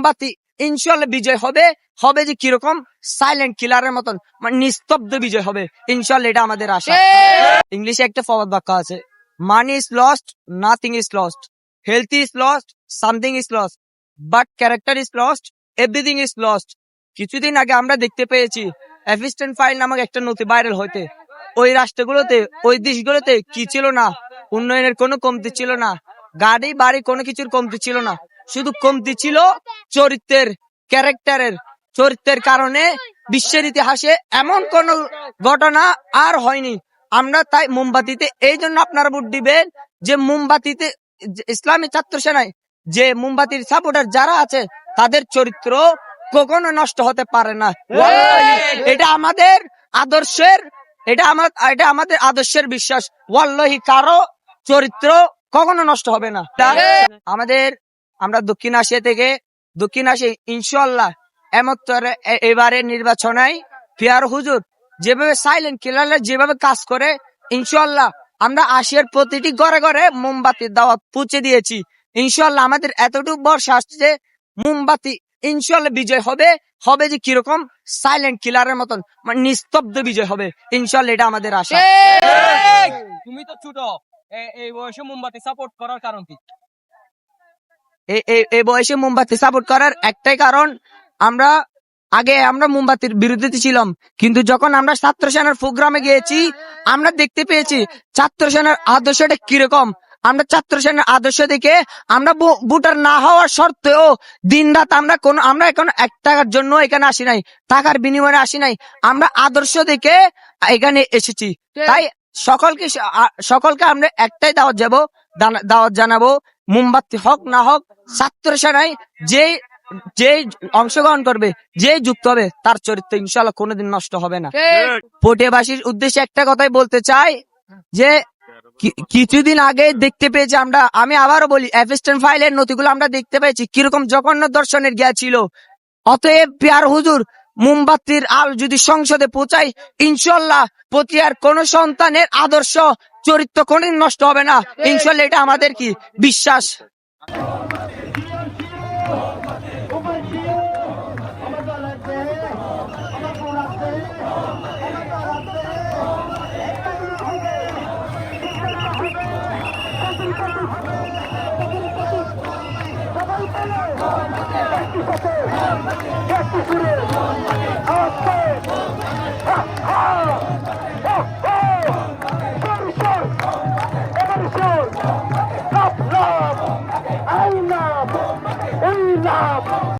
মোমবাতি ইনশাল্লাহ বিজয় হবে। হবে যে কীরকম? সাইলেন্ট কিলারের মতন। মানে নিস্তব্ধ বিজয় হবে। ইনশাল্লাহ এটা আমাদের আশা। ইংলিশে একটা ফবাদ বাক্য আছে। Money is lost nothing is lost health is lost something is lost but character is lost everything is lost কিছুদিন আগে আমরা দেখতে পেয়েছি অ্যাসিস্ট্যান্ট ফাইল নামক একটা নথি ভাইরাল হইতে। ওই রাষ্ট্রগুলোতে ওই দেশগুলোতে কি ছিল না? উন্নয়নের কোনো কমতি ছিল না। গাড়ি বাড়ি কোনো কিছুর কমতি ছিল না। শুধু কমতি ছিল চরিত্রের, ক্যারেক্টারের। চরিত্রের কারণে বিশ্বের ইতিহাসে এমন কোন ঘটনা আর হয়নি। আমরা তাই মোমবাতিতে, এই জন্য আপনারা ভোট দিবেন যে মোমবাতিতে ইসলামী ছাত্র সেনায় যে মোমবাতির সাপোর্টার যারা আছে, তাদের চরিত্র কখনো নষ্ট হতে পারে না। এটা আমাদের আদর্শের, এটা আমার এটা আমাদের আদর্শের বিশ্বাস। ওয়াল্লাহি! কারও চরিত্র কখনো নষ্ট হবে না। আমাদের আমরা দক্ষিণ এশিয়া থেকে দক্ষিণ এশিয়া ইনশাল্লাহ এমত্তরে এবারে নির্বাচনায় পিয়ার হুজুর যেভাবে সাইলেন্ট কিলাররা যেভাবে কাজ করে ইনশাল্লাহ আমরা আশিয়ার প্রতিটি ঘরে ঘরে মোমবাতির দাওয়াত পৌঁছে দিয়েছি। ইনশাল্লাহ আমাদের এতটুকু বর্ষা আসছে মোমবাতি ইনশাল্লাহ বিজয় হবে হবে যে কীরকম? সাইলেন্ট কিলারের মতন মানে নিস্তব্ধ বিজয় হবে। ইনশাল্লাহ এটা আমাদের আশা। তুমি তো ছোট এই বয়সে মোমবাতি সাপোর্ট করার কারণ কি? এই বয়সে মোমবাতি সাপোর্ট করার একটাই কারণ আমরা আগে আমরা মোমবাতির বিরুদ্ধে ছিলাম কিন্তু যখন আমরা ছাত্র সেনার প্রোগ্রামে গিয়েছি আমরা দেখতে পেয়েছি ছাত্র সেনার আদর্শটা কীরকম। আমরা ছাত্র সেনার আদর্শ দেখে আমরা ভোটার না হওয়ার সত্ত্বেও দিন রাত আমরা কোন আমরা এখন এক টাকার জন্য এখানে আসি নাই টাকার বিনিময়ে আসি নাই আমরা আদর্শ দেখে এখানে এসেছি। তাই সকলকে সকলকে আমরা একটাই দাওয়াত যাব দাওয়াত জানাব মোমবাতি হোক না হোক ছাত্র সেনায় যে যে অংশগ্রহণ করবে যে যুক্ত হবে তার চরিত্র ইনশাল্লাহ কোনোদিন নষ্ট হবে না। পটিয়াবাসীর উদ্দেশ্যে একটা কথাই বলতে চাই যে কিছুদিন আগে দেখতে পেয়েছি আমরা আমি আবারও বলি অ্যাসিস্ট্যান্ট ফাইলের নথিগুলো আমরা দেখতে পেয়েছি কীরকম জঘন্য দর্শনের জ্ঞা ছিল। অতএব পিয়ার হুজুর মোমবাতির আল যদি সংসদে পৌঁছায় ইনশাল্লাহ পতিয়ার কোন সন্তানের আদর্শ চরিত্র কোনদিন নষ্ট হবে না। ইনশাল্লাহ এটা আমাদের কি? বিশ্বাস। সবাই